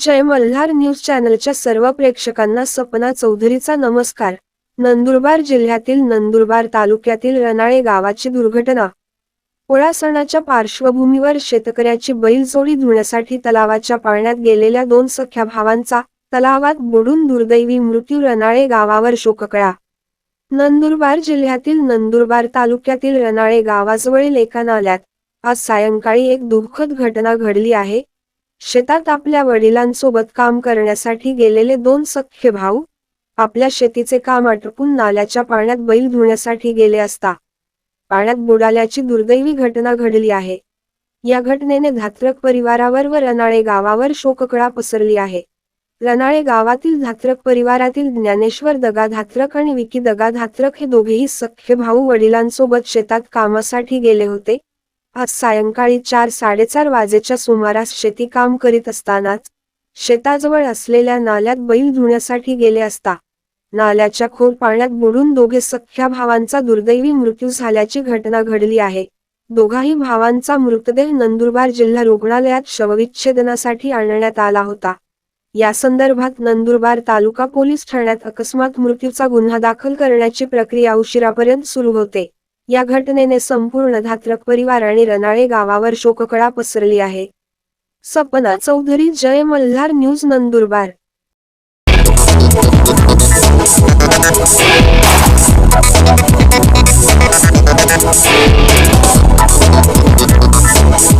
जय Malhar news चॅनलच्या सर्व प्रेक्षकांना सपना चौधरीचा नमस्कार. नंदुरबार जिल्ह्यातील नंदुरबार तालुक्यातील रनाळे गावाची दुर्घटना. पोळा सणाच्या पार्श्वभूमीवर शेतकऱ्याची बैलजोडी धुण्यासाठी तलावाच्या पाण्यात गेलेल्या दोन सख्या भावांचा तलावात बुडून दुर्दैवी मृत्यू रनाळे गावावर शोककळा. नंदुरबार जिल्ह्यातील नंदुरबार तालुक्यातील रनाळे गावाजवळील एका नाल्यात आज सायंकाळी एक दुःखद घटना घडली आहे. शेतात आपल्या वडिलांसोबत काम करण्यासाठी गेलेले दोन सख्य भाऊ आपल्या शेतीचे काम आटपून नाल्याच्या पाण्यात बैल धुण्यासाठी गेले असता पाण्यात बुडाल्याची दुर्दैवी घटना घडली आहे. या घटनेने धात्रक परिवारावर व रनाळे गावावर शोककळा पसरली आहे. रनाळे गावातील धात्रक परिवारातील ज्ञानेश्वर दगा धात्रक आणि विकी दगा धात्रक हे दोघेही सख्य भाऊ वडिलांसोबत शेतात कामासाठी गेले होते. आज सायंकाळी चार साडेचार वाजेच्या सुमारास शेती काम करीत असतानाच शेताजवळ असलेल्या नाल्यात बैल धुण्यासाठी गेले असता नाल्याच्या खोल पाण्यात बुडून दोघे सख्ख्या भावांचा दुर्दैवी मृत्यू झाल्याची घटना घडली आहे. दोघाही भावांचा मृतदेह नंदुरबार जिल्हा रुग्णालयात शवविच्छेदनासाठी आणण्यात आला होता. या संदर्भात नंदुरबार तालुका पोलीस ठाण्यात अकस्मात मृत्यूचा गुन्हा दाखल करण्याची प्रक्रिया उशिरापर्यंत सुरू होते. या घटनेने संपूर्ण धात्रक परिवार आणि रनाळे गावावर शोककळा पसरली आहे. सपना चौधरी जय मल्हार न्यूज नंदुरबार.